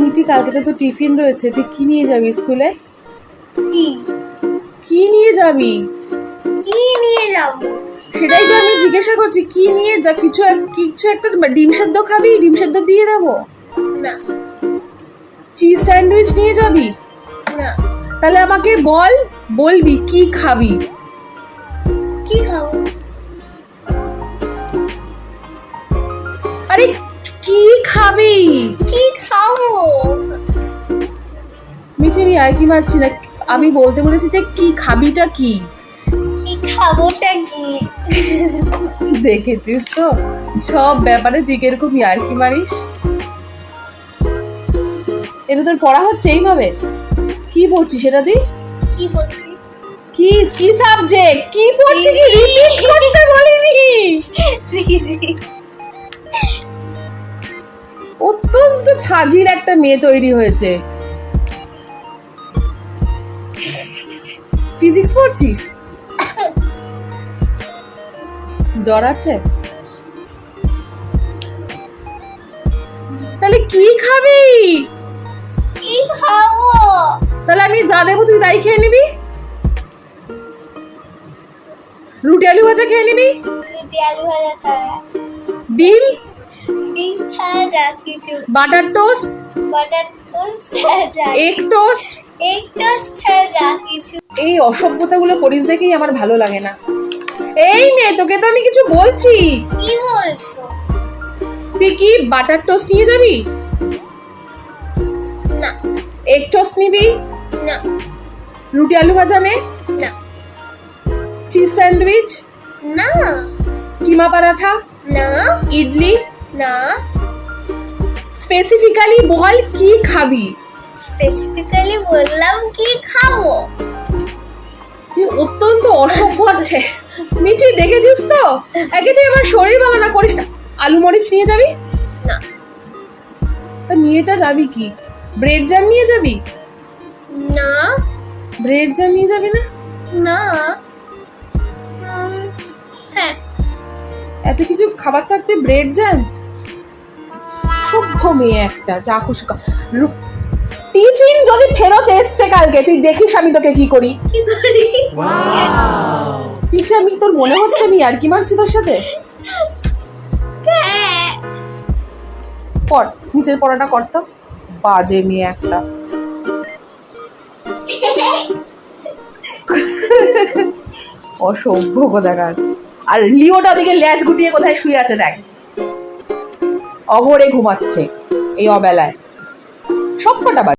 মিটি কালকে তো টিফিন রয়েছে তুই কি নিয়ে যাবি স্কুলে? কি? কি নিয়ে যাবি? কি নিয়ে যাব? সেটাই তো আমি জিজ্ঞাসা করছি কি নিয়ে যা কিছু কিছু একটা ডিম সেদ্ধ খাবি ডিম সেদ্ধ দিয়ে দেবো? না। চিজ স্যান্ডউইচ নিয়ে যাবি? না। তাহলে আমাকে বল বলবি কি খাবি? কি খাব? খাবি? কি খাব? মিঠি আমি আর কি মারছি না? আমি বলতে বলেছি যে কি খাবিটা কি? কি খাবোটা কি? দেখেছিস তো? সব ব্যাপারে তুই কীরকম ইয়ার্কি মারিস? এটা তোর পড়া হচ্ছে এইভাবে? কি পড়ছিস সেটা তুই কি বলছি কি কি সাবজেক্ট কি পড়ছিস? রিপিট করতে বলিনি? ফাজিল একটা মেয়ে তৈরি হয়েছে। ফিজিক্স পড়ছিস? জ্বর আছে? তাহলে কি খাবি? কি খাব? তাহলে আমি যা দেবো তুই তাই খেয়ে নিবি? রুটি আলু ভাজা খেয়ে নিবি? রুটি আলু ভাজা ছাড়া। ডিম? ছাড়া যা কিছু। Butter toast? বাটার টোস্ট ছাড়া যা এগ টোস্ট? এগ টোস্ট ছাড়া যা কিছু। এই অসভ্যতাগুলো করিস দেখেই আমার ভালো লাগে না। এই নে তোকে তো আমি কিছু বলছি। কি বলছো? তুই কি বাটার টোস্ট নিয়ে যাবি? না। এগ টোস্ট নিবি? না। রুটি আলু ভাজা নে না। Cheese sandwich? না। কিমা পরাঠা? না। ইডলি? না। স্পেসিফিক্যালি বল কি খাবি? স্পেসিফিক্যালি বললাম কি খাব? তুই অত্যন্ত অসভ্য আছে। মিঠি দেখেছিস তো? একে তুই আমার শরীর ভালো না করিস না। আলু মরিচ নিয়ে যাবি? না। তা নিয়েটা যাবি কি? ব্রেড জ্যাম নিয়ে যাবি? না। ব্রেড জ্যাম নিয়ে যাবি না? না। হ্যাঁ। এত কিছু খাবার থাকতে ব্রেড জ্যাম সভ্য মেয়ে একটা যা খুশি। টিফিন যদি ফেরত এসছে কালকে তুই দেখিস আমি তোকে কি করি। পিছে আমি তোর মনে হচ্ছে আমি আর কি মারছি তোর সাথে? কর নিচের পড়াটা কর তো। বাজে মেয়ে একটা। অসভ্য কোথাকার আর লিওটা ওদিকে ল্যাচ গুটিয়ে কোথায় শুয়ে আছে দেখ। অঘরে ঘুমাচ্ছে এই অবেলায়। সব কটা বাজে।